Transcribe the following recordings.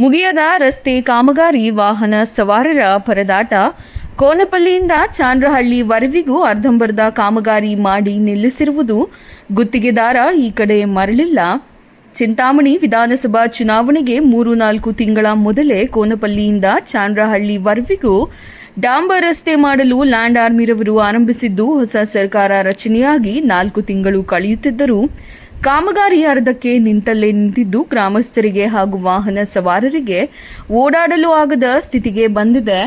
ಮುಗಿಯದ ರಸ್ತೆ ಕಾಮಗಾರಿ ವಾಹನ ಸವಾರರ ಪರದಾಟ. ಕೋನಪಲ್ಲಿಯಿಂದ ಚಾಂದ್ರಹಳ್ಳಿವರೆವಿಗೂ ಅರ್ಧಂಬರ್ಧ ಕಾಮಗಾರಿ ಮಾಡಿ ನಿಲ್ಲಿಸಿರುವುದು ಗುತ್ತಿಗೆದಾರ ಈ ಕಡೆ ಮರಳಿಲ್ಲ. ಚಿಂತಾಮಣಿ ವಿಧಾನಸಭಾ ಚುನಾವಣೆಗೆ ಮೂರು ನಾಲ್ಕು ತಿಂಗಳ ಮೊದಲೇ ಕೋನಪಲ್ಲಿಯಿಂದ ಚಾಂದ್ರಹಳ್ಳಿವರೆವಿಗೂ ಡಾಂಬರ್ ರಸ್ತೆ ಮಾಡಲು ಲ್ಯಾಂಡ್ ಆರ್ಮಿರವರು ಆರಂಭಿಸಿದ್ದು, ಹೊಸ ಸರ್ಕಾರ ರಚನೆಯಾಗಿ ನಾಲ್ಕು ತಿಂಗಳು ಕಳೆಯುತ್ತಿದ್ದರೂ ಕಾಮಗಾರಿ ಅರ್ಧಕ್ಕೆ ನಿಂತಲ್ಲೇ ನಿಂತಿದ್ದು ಗ್ರಾಮಸ್ಥರಿಗೆ ಹಾಗೂ ವಾಹನ ಸವಾರರಿಗೆ ಓಡಾಡಲು ಆಗದ ಸ್ಥಿತಿಗೆ ಬಂದಿದೆ.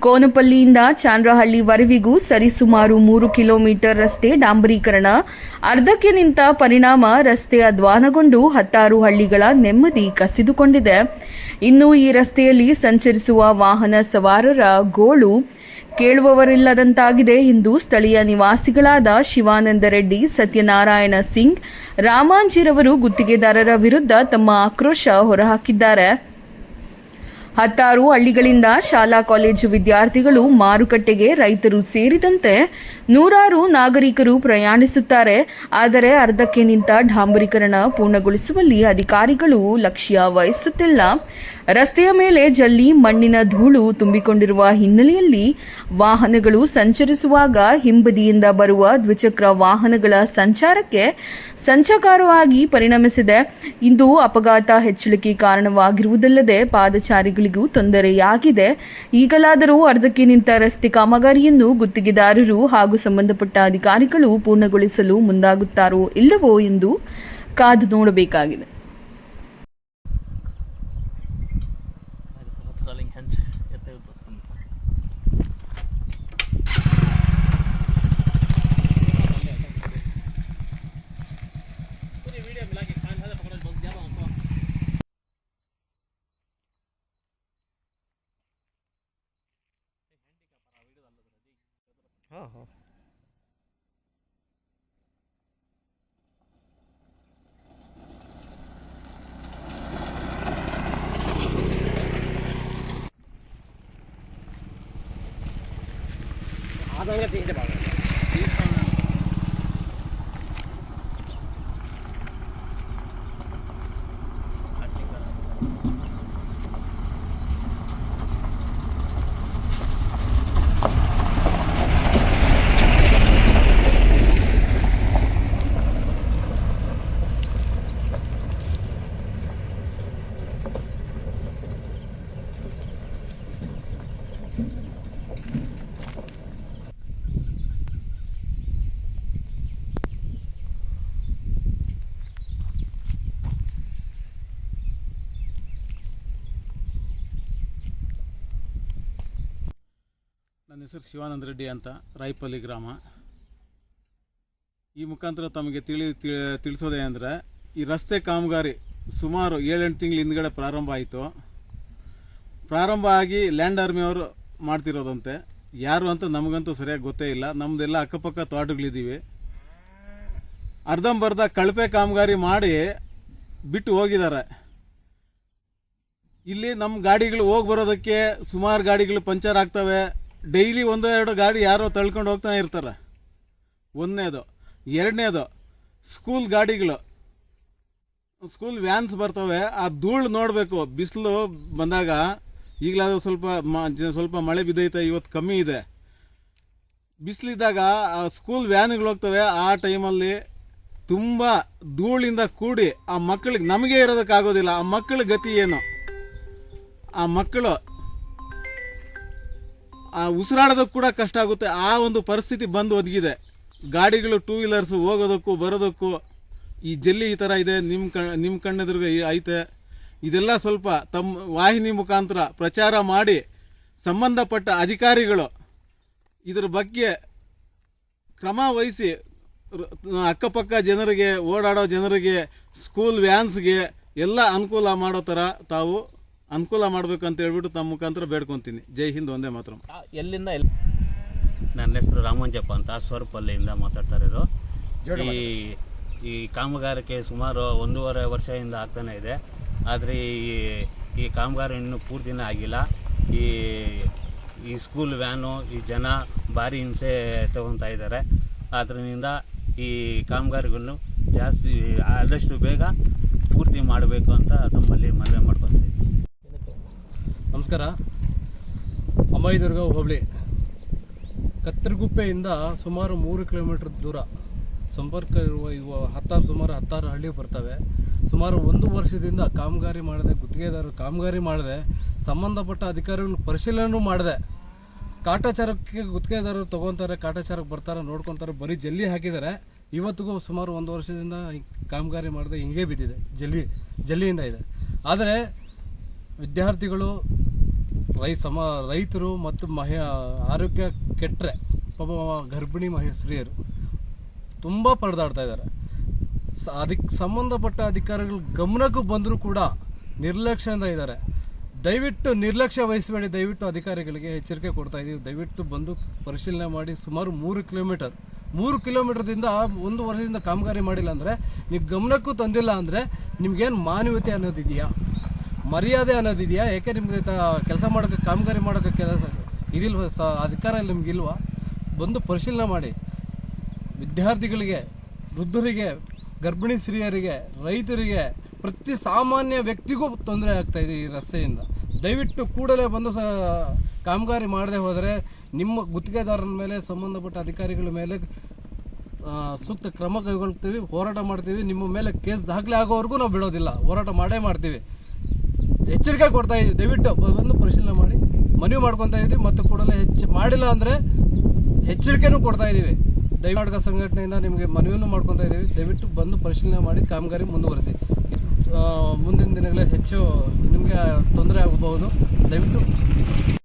ಕೋನಪಲ್ಲಿಯಿಂದ ಚಾಂದ್ರಹಳ್ಳಿವರೆವಿಗೂ ಸರಿಸುಮಾರು ಮೂರು ಕಿಲೋಮೀಟರ್ ರಸ್ತೆ ಡಾಂಬರೀಕರಣ. ಅರ್ಧಕ್ಕೆ ನಿಂತ ಪರಿಣಾಮ ರಸ್ತೆ ಅಧ್ವಾನಗೊಂಡು ಹತ್ತಾರು ಹಳ್ಳಿಗಳ ನೆಮ್ಮದಿ ಕಸಿದುಕೊಂಡಿದೆ. ಇನ್ನು ಈ ರಸ್ತೆಯಲ್ಲಿ ಸಂಚರಿಸುವ ವಾಹನ ಸವಾರರ ಗೋಳು ಕೇಳುವವರಿಲ್ಲದಂತಾಗಿದೆ. ಎಂದು ಸ್ಥಳೀಯ ನಿವಾಸಿಗಳಾದ ಶಿವಾನಂದ ರೆಡ್ಡಿ, ಸತ್ಯನಾರಾಯಣ ಸಿಂಗ್, ರಾಮಾಂಜಿರವರು ಗುತ್ತಿಗೆದಾರರ ವಿರುದ್ಧ ತಮ್ಮ ಆಕ್ರೋಶ ಹೊರಹಾಕಿದ್ದಾರೆ. ಹತ್ತಾರು ಹಳ್ಳಿಗಳಿಂದ ಶಾಲಾ ಕಾಲೇಜು ವಿದ್ಯಾರ್ಥಿಗಳು ಮಾರುಕಟ್ಟೆಗೆ ರೈತರು ಸೇರಿದಂತೆ ನೂರಾರು ನಾಗರಿಕರು ಪ್ರಯಾಣಿಸುತ್ತಾರೆ. ಆದರೆ ಅರ್ಧಕ್ಕೆ ನಿಂತ ಡಾಂಬರೀಕರಣ ಪೂರ್ಣಗೊಳಿಸುವಲ್ಲಿ ಅಧಿಕಾರಿಗಳು ಲಕ್ಷ್ಯ ವಹಿಸುತ್ತಿಲ್ಲ. ರಸ್ತೆಯ ಮೇಲೆ ಜಲ್ಲಿ ಮಣ್ಣಿನ ಧೂಳು ತುಂಬಿಕೊಂಡಿರುವ ಹಿನ್ನೆಲೆಯಲ್ಲಿ ವಾಹನಗಳು ಸಂಚರಿಸುವಾಗ ಹಿಂಬದಿಯಿಂದ ಬರುವ ದ್ವಿಚಕ್ರ ವಾಹನಗಳ ಸಂಚಾರಕ್ಕೆ ಸಂಚಕಾರವಾಗಿ ಪರಿಣಮಿಸಿದೆ. ಇಂದು ಅಪಘಾತ ಹೆಚ್ಚಳಿಕೆ ಕಾರಣವಾಗಿರುವುದಲ್ಲದೆ ಪಾದಚಾರಿಗಳಿಗೂ ತೊಂದರೆಯಾಗಿದೆ. ಈಗಲಾದರೂ ಅರ್ಧಕ್ಕೆ ನಿಂತ ರಸ್ತೆ ಕಾಮಗಾರಿಯನ್ನು ಗುತ್ತಿಗೆದಾರರು ಹಾಗೂ ಸಂಬಂಧಪಟ್ಟ ಅಧಿಕಾರಿಗಳು ಪೂರ್ಣಗೊಳಿಸಲು ಮುಂದಾಗುತ್ತಾರೋ ಇಲ್ಲವೋ ಎಂದು ಕಾದು ನೋಡಬೇಕಾಗಿದೆ. 아. 아당에 띵게 ನನ್ನ ಹೆಸರು ಶಿವಾನಂದ ರೆಡ್ಡಿ ಅಂತ, ರಾಯಪಲ್ಲಿ ಗ್ರಾಮ. ಈ ಮುಖಾಂತರ ತಮಗೆ ತಿಳಿ ತಿಳಿಸೋದೇ ಅಂದರೆ, ಈ ರಸ್ತೆ ಕಾಮಗಾರಿ ಸುಮಾರು ಏಳೆಂಟು ತಿಂಗಳ ಹಿಂದ್ಗಡೆ ಪ್ರಾರಂಭ ಆಯಿತು. ಪ್ರಾರಂಭ ಆಗಿ ಲ್ಯಾಂಡ್ ಆರ್ಮಿಯವರು ಮಾಡ್ತಿರೋದಂತೆ. ಯಾರು ಅಂತ ನಮಗಂತೂ ಸರಿಯಾಗಿ ಗೊತ್ತೇ ಇಲ್ಲ. ನಮ್ಮದೆಲ್ಲ ಅಕ್ಕಪಕ್ಕ ತೋಟಗಳಿದ್ದೀವಿ. ಅರ್ಧಂಬರ್ಧ ಕಳಪೆ ಕಾಮಗಾರಿ ಮಾಡಿ ಬಿಟ್ಟು ಹೋಗಿದ್ದಾರೆ. ಇಲ್ಲಿ ನಮ್ಮ ಗಾಡಿಗಳು ಹೋಗಿ ಬರೋದಕ್ಕೆ ಸುಮಾರು ಗಾಡಿಗಳು ಪಂಚರ್ ಆಗ್ತವೆ. ಡೈಲಿ ಒಂದು ಎರಡು ಗಾಡಿ ಯಾರೋ ತಳ್ಕೊಂಡು ಹೋಗ್ತಾ ಇರ್ತಾರೆ. ಒಂದನೇದು. ಎರಡನೇದು ಸ್ಕೂಲ್ ಗಾಡಿಗಳು. ಸ್ಕೂಲ್ ವ್ಯಾನ್ಸ್ ಬರ್ತವೆ, ಆ ಧೂಳು ನೋಡಬೇಕು. ಬಿಸಿಲು ಬಂದಾಗ ಈಗಲಾದರೂ ಸ್ವಲ್ಪ ಸ್ವಲ್ಪ ಮಳೆ ಬಿದ್ದೈತೆ ಇವತ್ತು ಕಮ್ಮಿ ಇದೆ. ಬಿಸಿಲಿದ್ದಾಗ ಆ ಸ್ಕೂಲ್ ವ್ಯಾನ್ಗಳು ಹೋಗ್ತವೆ, ಆ ಟೈಮಲ್ಲಿ ತುಂಬ ಧೂಳಿಂದ ಕೂಡಿ ಆ ಮಕ್ಕಳಿಗೆ ನಮಗೆ ಇರೋದಕ್ಕಾಗೋದಿಲ್ಲ. ಆ ಮಕ್ಕಳ ಗತಿ ಏನು? ಆ ಮಕ್ಕಳು ಆ ಉಸಿರಾಡೋದಕ್ಕೆ ಕೂಡ ಕಷ್ಟ ಆಗುತ್ತೆ. ಆ ಒಂದು ಪರಿಸ್ಥಿತಿ ಬಂದು ಒದಗಿದೆ. ಗಾಡಿಗಳು ಟೂ ವೀಲರ್ಸ್ ಹೋಗೋದಕ್ಕೂ ಬರೋದಕ್ಕೂ ಈ ಜಲ್ಲಿ ಈ ಥರ ಇದೆ ನಿಮ್ಮ ಕಣ್ ನಿಮ್ಮ ಕಣ್ಣೆದುರುಗ ಐತೆ. ಇದೆಲ್ಲ ಸ್ವಲ್ಪ ತಮ್ಮ ವಾಹಿನಿ ಮುಖಾಂತರ ಪ್ರಚಾರ ಮಾಡಿ ಸಂಬಂಧಪಟ್ಟ ಅಧಿಕಾರಿಗಳು ಇದ್ರ ಬಗ್ಗೆ ಕ್ರಮ ವಹಿಸಿ ಅಕ್ಕಪಕ್ಕ ಜನರಿಗೆ, ಓಡಾಡೋ ಜನರಿಗೆ ಸ್ಕೂಲ್ ವ್ಯಾನ್ಸ್ಗೆ ಎಲ್ಲ ಅನುಕೂಲ ಮಾಡೋ ಥರ ತಾವು ಅನುಕೂಲ ಮಾಡಬೇಕು ಅಂತ ಹೇಳ್ಬಿಟ್ಟು ತಮ್ಮ ಮುಖಾಂತರ ಬೇಡ್ಕೊತೀನಿ. ಜೈ ಹಿಂದ್ ಒಂದೇ ಮಾತ್ರ ಆ, ಎಲ್ಲಿಂದ ಎಲ್ಲಿ ನನ್ನ ಹೆಸರು ರಾಮಂಜಪ್ಪ ಅಂತ ಸ್ವರಪಲ್ಲಿಯಿಂದ ಮಾತಾಡ್ತಾ ಇರೋದು ಈ ಈ ಕಾಮಗಾರಿಕೆ ಸುಮಾರು ಒಂದೂವರೆ ವರ್ಷದಿಂದ ಆಗ್ತಾನೆ ಇದೆ. ಆದರೆ ಈ ಈ ಕಾಮಗಾರಿ ಇನ್ನೂ ಪೂರ್ತಿನೇ ಆಗಿಲ್ಲ. ಈ ಈ ಸ್ಕೂಲ್ ವ್ಯಾನು ಈ ಜನ ಭಾರಿ ಹಿಂಸೆ ತಗೊತಾ ಇದ್ದಾರೆ. ಆದ್ದರಿಂದ ಈ ಕಾಮಗಾರಿಗಳನ್ನು ಜಾಸ್ತಿ ಆದಷ್ಟು ಬೇಗ ಪೂರ್ತಿ ಮಾಡಬೇಕು ಅಂತ ತಮ್ಮಲ್ಲಿ ಮನವಿ ಮಾಡ್ಕೊತಾ ಇದ್ದೀನಿ ನಮಸ್ಕಾರ. ಅಮ್ಮಾಯಿದುರ್ಗ ಹೋಬಳಿ. ಕತ್ತರಗುಪ್ಪೆಯಿಂದ ಸುಮಾರು ಮೂರು ಕಿಲೋಮೀಟರ್ ದೂರ ಸಂಪರ್ಕ ಇರುವ ಇವು ಹತ್ತಾರು ಸುಮಾರು ಹತ್ತಾರು ಹಳ್ಳಿ ಬರ್ತವೆ. ಸುಮಾರು ಒಂದು ವರ್ಷದಿಂದ ಕಾಮಗಾರಿ ಮಾಡದೆ, ಗುತ್ತಿಗೆದಾರರು ಕಾಮಗಾರಿ ಮಾಡದೆ, ಸಂಬಂಧಪಟ್ಟ ಅಧಿಕಾರಿಗಳು ಪರಿಶೀಲನೆ ಮಾಡಿದೆ, ಕಾಟಾಚಾರಕ್ಕೆ ಗುತ್ತಿಗೆದಾರರು ತೊಗೊತಾರೆ, ಕಾಟಾಚಾರಕ್ಕೆ ಬರ್ತಾರೆ, ನೋಡ್ಕೊತಾರೆ, ಬರೀ ಜಲ್ಲಿ ಹಾಕಿದ್ದಾರೆ. ಇವತ್ತಿಗೂ ಸುಮಾರು ಒಂದು ವರ್ಷದಿಂದ ಕಾಮಗಾರಿ ಮಾಡದೆ ಹಿಂಗೆ ಬಿದ್ದಿದೆ. ಜಲ್ಲಿ ಜಲ್ಲಿಯಿಂದ ಇದೆ. ಆದರೆ ವಿದ್ಯಾರ್ಥಿಗಳು ರೈ ಸಮ ರೈತರು ಮತ್ತು ಮಹಿ ಆರೋಗ್ಯ ಕೆಟ್ಟರೆ ಪಾಪ ಗರ್ಭಿಣಿ ಮಹಿ ಸ್ತ್ರೀಯರು ತುಂಬ ಪರದಾಡ್ತಾ ಇದ್ದಾರೆ. ಸ ಅದಕ್ಕೆ ಸಂಬಂಧಪಟ್ಟ ಅಧಿಕಾರಿಗಳು ಗಮನಕ್ಕೂ ಬಂದರೂ ಕೂಡ ನಿರ್ಲಕ್ಷ್ಯದಿಂದ ಇದ್ದಾರೆ. ದಯವಿಟ್ಟು ನಿರ್ಲಕ್ಷ್ಯ ವಹಿಸಬೇಡಿ, ದಯವಿಟ್ಟು ಅಧಿಕಾರಿಗಳಿಗೆ ಎಚ್ಚರಿಕೆ ಕೊಡ್ತಾ ಇದ್ದೀವಿ ದಯವಿಟ್ಟು ಬಂದು ಪರಿಶೀಲನೆ ಮಾಡಿ. ಸುಮಾರು ಮೂರು ಕಿಲೋಮೀಟರ್, ಮೂರು ಕಿಲೋಮೀಟರ್ದಿಂದ ಒಂದು ವರ್ಷದಿಂದ ಕಾಮಗಾರಿ ಮಾಡಿಲ್ಲ ಅಂದರೆ, ನೀವು ಗಮನಕ್ಕೂ ತಂದಿಲ್ಲ ಅಂದರೆ ನಿಮ್ಗೇನು ಮಾನವೀಯತೆ ಅನ್ನೋದಿದೆಯಾ? ಮರ್ಯಾದೆ ಅನ್ನೋದಿದೆಯಾ? ಯಾಕೆ ನಿಮಗೆ ಕೆಲಸ ಮಾಡೋಕೆ ಕಾಮಗಾರಿ ಮಾಡೋಕೆ ಕೆಲಸ ಇದಿಲ್ವ ಸ ಅಧಿಕಾರ ನಿಮಗಿಲ್ವಾ ಬಂದು ಪರಿಶೀಲನೆ ಮಾಡಿ. ವಿದ್ಯಾರ್ಥಿಗಳಿಗೆ, ವೃದ್ಧರಿಗೆ, ಗರ್ಭಿಣಿ ಸ್ತ್ರೀಯರಿಗೆ, ರೈತರಿಗೆ, ಪ್ರತಿ ಸಾಮಾನ್ಯ ವ್ಯಕ್ತಿಗೂ ತೊಂದರೆ ಆಗ್ತಾ ಇದೆ ಈ ರಸ್ತೆಯಿಂದ. ದಯವಿಟ್ಟು ಕೂಡಲೇ ಬಂದು ಸ ಕಾಮಗಾರಿ ಮಾಡದೆ ಹೋದರೆ ನಿಮ್ಮ ಗುತ್ತಿಗೆದಾರನ ಮೇಲೆ, ಸಂಬಂಧಪಟ್ಟ ಅಧಿಕಾರಿಗಳ ಮೇಲೆ ಸೂಕ್ತ ಕ್ರಮ ಕೈಗೊಳ್ತೀವಿ, ಹೋರಾಟ ಮಾಡ್ತೀವಿ. ನಿಮ್ಮ ಮೇಲೆ ಕೇಸ್ ದಾಖಲೆ ಆಗೋವರೆಗೂ ನಾವು ಬಿಡೋದಿಲ್ಲ. ಹೋರಾಟ ಮಾಡೇ ಮಾಡ್ತೀವಿ. ಎಚ್ಚರಿಕೆ ಕೊಡ್ತಾ ಇದ್ದೀವಿ ದಯವಿಟ್ಟು ಬಂದು ಪರಿಶೀಲನೆ ಮಾಡಿ. ಮನವಿ ಮಾಡ್ಕೊತಾ ಇದ್ದೀವಿ ಮತ್ತು ಕೂಡಲೇ ಹೆಚ್ಚು ಮಾಡಿಲ್ಲ ಅಂದರೆ ಎಚ್ಚರಿಕೆನೂ ಕೊಡ್ತಾ ಇದ್ದೀವಿ. ದಯವಾಡಕ ಸಂಘಟನೆಯಿಂದ ನಿಮಗೆ ಮನವಿಯನ್ನು ಮಾಡ್ಕೊತಾ ಇದ್ದೀವಿ. ದಯವಿಟ್ಟು ಬಂದು ಪರಿಶೀಲನೆ ಮಾಡಿ, ಕಾಮಗಾರಿ ಮುಂದುವರಿಸಿ. ಮುಂದಿನ ದಿನಗಳಲ್ಲಿ ಹೆಚ್ಚು ನಿಮಗೆ ತೊಂದರೆ ಆಗಬಹುದು. ದಯವಿಟ್ಟು